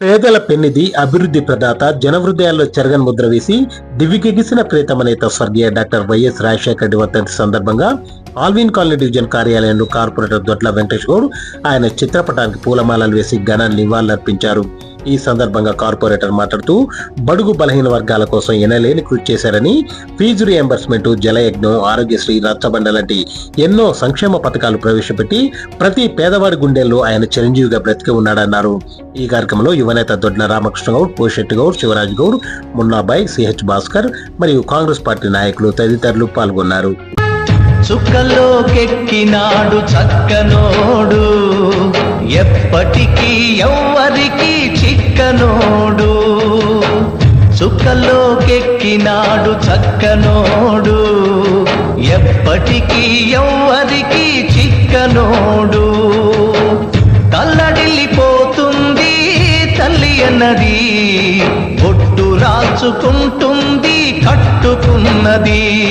పేదల పెన్నిధి అభివృద్ధి ప్రదాత జనహృదయాల్లో చెరగన్ ముద్ర వేసి దివ్యకెగిసిన ప్రేతమ నేత స్వర్గీయ డాక్టర్ వైఎస్ రాజశేఖర రెడ్డి వర్ధంతి సందర్భంగా ఆల్విన్ కాలనీ డివిజన్ కార్యాలయంలో కార్పొరేటర్ దొడ్ల వెంకటేష్ గౌడ్ ఆయన చిత్రపటానికి పూలమాలలు వేసి ఘన నివాళులర్పించారు. ఈ సందర్భంగా కార్పొరేటర్ మాట్లాడుతూ బడుగు బలహీన వర్గాల కోసం ఎనలేని కృషి చేశారని ఫీజు రియంబర్స్మెంట్ జలయజ్ఞం ఆరోగ్యశ్రీ రచ్చబండ లాంటి ఎన్నో సంక్షేమ పథకాలు ప్రవేశపెట్టి ప్రతి పేదవాడి గుండెల్లో ఆయన చిరంజీవిగా బ్రతికి ఉన్నాడన్నారు. ఈ కార్యక్రమంలో యువనేత దొడ్న రామకృష్ణ గౌడ్ పోషెట్టి గౌడ్ శివరాజ్ గౌడ్ మున్నాబాయ్ సిహెచ్ భాస్కర్ మరియు కాంగ్రెస్ పార్టీ నాయకులు తదితరులు పాల్గొన్నారు. చుక్కలోకెక్కినాడు చక్కనో ఎప్పటికీ ఎవ్వరికి చిక్కనోడు. చుక్కలోకెక్కినాడు చక్కనోడు. ఎప్పటికీ ఎవ్వరికి చిక్కనోడు. తల్లడిల్లిపోతుంది తల్లి అన్నది. బొట్టు రాచుకుంటుంది కట్టుకున్నది.